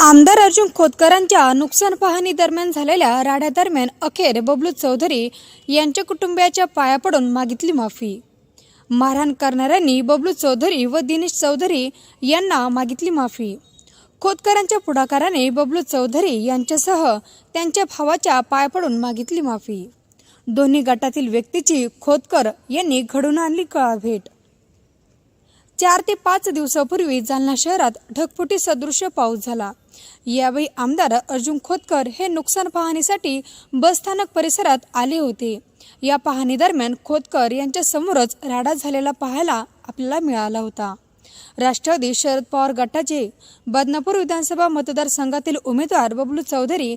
आमदार अर्जुन खोतकरांच्या नुकसान पाहणी दरम्यान झालेल्या राड्यादरम्यान अखेर बबलू चौधरी यांच्या कुटुंबियाच्या पाया पडून मागितली माफी. मारहाण करणाऱ्यांनी बबलू चौधरी व दिनेश चौधरी यांना मागितली माफी. खोतकरांच्या पुढाकाराने बबलू चौधरी यांच्यासह त्यांच्या भावाच्या पाया पडून मागितली माफी. दोन्ही गटातील व्यक्तीची खोतकर यांनी घडून आणली भेट चार ते पाच दिवसापूर्वी जालना शहरात ढगफुटी सदृश्य पाऊस झाला. यावेळी आमदार अर्जुन खोतकर हे नुकसान पाहणीसाठी बसस्थानक परिसरात आले होते. या पाहणी दरम्यान खोतकर यांच्या समोरच राडा झालेला पाहायला आपल्याला मिळाला होता. राष्ट्रवादी शरद पवार गटाचे बदनापूर विधानसभा मतदारसंघातील उमेदवार बबलू चौधरी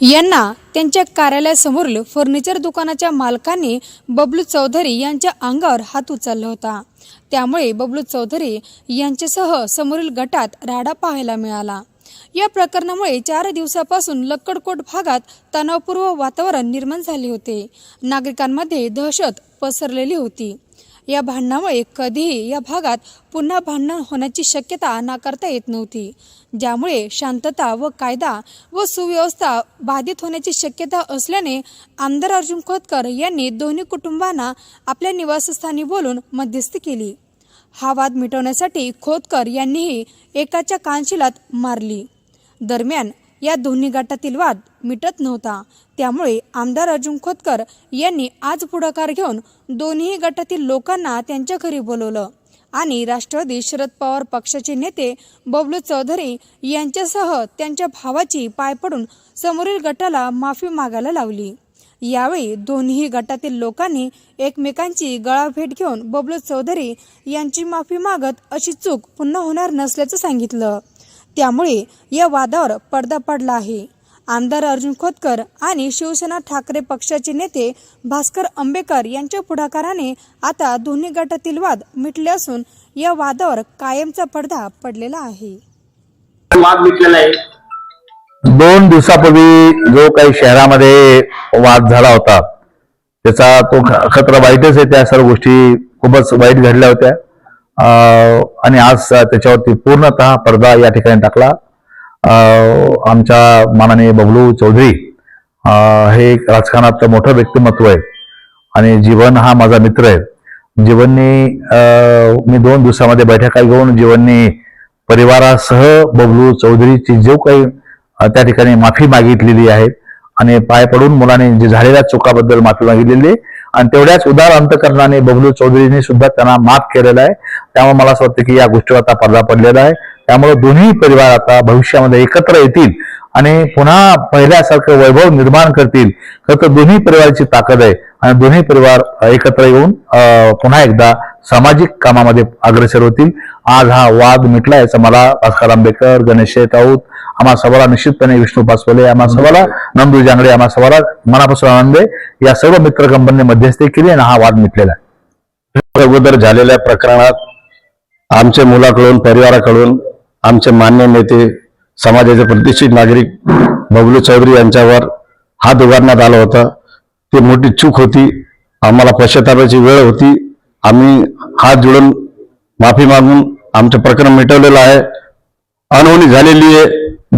यांना त्यांच्या कार्यालयासमोरील फर्निचर दुकानाच्या मालकांनी बबलू चौधरी यांच्या अंगावर हात उचलला होता. त्यामुळे बबलू चौधरी यांच्यासह समोरील गटात राडा पाहायला मिळाला. या प्रकरणामुळे चार दिवसापासून लक्कडकोट भागात तणावपूर्व वातावरण निर्माण झाले होते. नागरिकांमध्ये दहशत पसरलेली होती. या भांडणामुळे कधीही या भागात पुन्हा भांडण होण्याची शक्यता नाकारता येत नव्हती. ज्यामुळे शांतता व कायदा व सुव्यवस्था बाधित होण्याची शक्यता असल्याने आमदार अर्जुन खोतकर यांनी दोन्ही कुटुंबांना आपल्या निवासस्थानी बोलून मध्यस्थी केली. हा वाद मिटवण्यासाठी खोतकर यांनीही एकाच्या कानशिलात मारली. दरम्यान या दोन्ही गटातील वाद मिटत नव्हता. त्यामुळे आमदार अर्जुन खोतकर यांनी आज पुढाकार घेऊन दोन्ही गटातील लोकांना त्यांच्या घरी बोलवलं. आणि राष्ट्रवादी शरद पवार पक्षाचे नेते बबलू चौधरी यांच्यासह त्यांच्या भावाची पाय पडून समोरील गटाला माफी मागायला लावली. यावेळी दोन्ही गटातील लोकांनी एकमेकांची गळाभेट घेऊन बबलू चौधरी यांची माफी मागत अशी चूक पुन्हा होणार नसल्याचं सांगितलं. त्यामुळे या वादावर पडदा पडला आहे. आमदार अर्जुन खोतकर आणि शिवसेना ठाकरे पक्षाचे नेते भास्कर आंबेकर यांच्या पुढाकाराने आता दोन्ही गटातील वाद मिटले असून या वादावर कायमचा पडदा पडलेला आहे. वाद मिटलेला आहे दोन दिवसापूर्वी जो काही शहरामध्ये वाद झाला होता त्याचा तो खत्र वाईटच आहे त्या सर्व गोष्टी. खूपच वाईट घडल्या होत्या. आणि आज त्याच्यावरती पूर्णतः पडदा या ठिकाणी टाकला. आमच्या मानाने बबलू चौधरी हे एक राजकारणात मोठं व्यक्तिमत्व आहे. आणि जीवन हा माझा मित्र आहे. जीवननी मी दोन दिवसामध्ये बैठका घेऊन जीवननी परिवारासह बबलू चौधरीची जो काही त्या ठिकाणी माफी मागितलेली आहे. आणि पाय पडून मुलाने जे झालेल्या चुकाबद्दल माफी मागितलेली आहे आणि तेवढ्याच उदार अंतकरणाने बबलू चौधरीने सुद्धा त्यांना माफ केलेला आहे. त्यामुळे मला असं वाटतं की या गोष्टीवर आता पडदा पडलेला आहे. त्यामुळे दोन्ही परिवार आता भविष्यामध्ये एकत्र येतील आणि पुन्हा पहिल्यासारखं वैभव निर्माण करतील. खरं तर दोन्ही परिवाराची ताकद आहे आणि दोन्ही परिवार एकत्र येऊन पुन्हा एकदा सामाजिक कामामध्ये अग्रेसर होतील. आज हा वाद मिटला याचा मला भास्कर आंबेकर गणेश शेठ राऊत आम्हा सभाला निश्चितपणे विष्णू पासवले आम्हा सभाला नंदू जांगडे आम्हा सभाला मनापासून आनंद या सर्व मित्र कंपनीने मध्यस्थी केली आणि हा वाद मिटलेला आहे. अगोदर झालेल्या प्रकरणात आमच्या मुलाकडून परिवाराकडून आमचे मान्य नेते समाजाचे प्रतिष्ठित नागरिक बबलू चौधरी यांच्यावर हात उगारण्यात आलं होतं. ती मोठी चूक होती. आम्हाला पश्चातापाची वेळ होती. आम्ही हात जोडून माफ़ी मागून आमचं प्रकरण मिटवलेलं आहे. अनहोनी है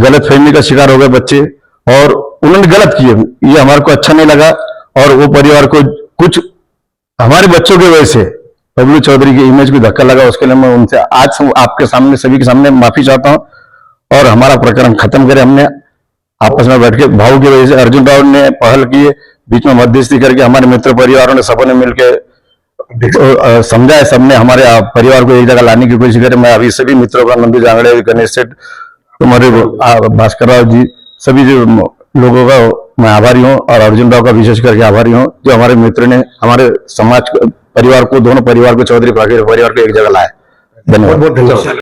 गलत फहमी का शिकार हो गए बच्चे. और उन्होंने गलत किए. ये हमारे को अच्छा नहीं लगा. और वो परिवार को कुछ हमारे बच्चों की वजह से बबलू चौधरी की इमेज को धक्का लगा. उसके लिए मैं उनसे आज आपके सामने, सभी के सामने माफ़ी चाहता हूँ. और हमारा प्रकरण खत्म करे हमने. आपस में बैठ के भाव की वजह से अर्जुन राव ने पहल किए बीच में मध्यस्थी करके हमारे मित्र परिवारों ने सबों ने मिलकर समझा है सबने हमारे परिवार को एक जगह लाने की कोशिश करे। मैं अभी सभी मित्रों का नंदू जांगड़े गणेश सेठ तुम्हारे भास्कर राव जी सभी जो लोगों का मैं आभारी हूँ और अर्जुन राव का विशेष करके आभारी हूँ जो हमारे मित्र ने हमारे समाज परिवार को दोनों परिवार को चौधरी परिवार को एक जगह लाया। धन्यवाद।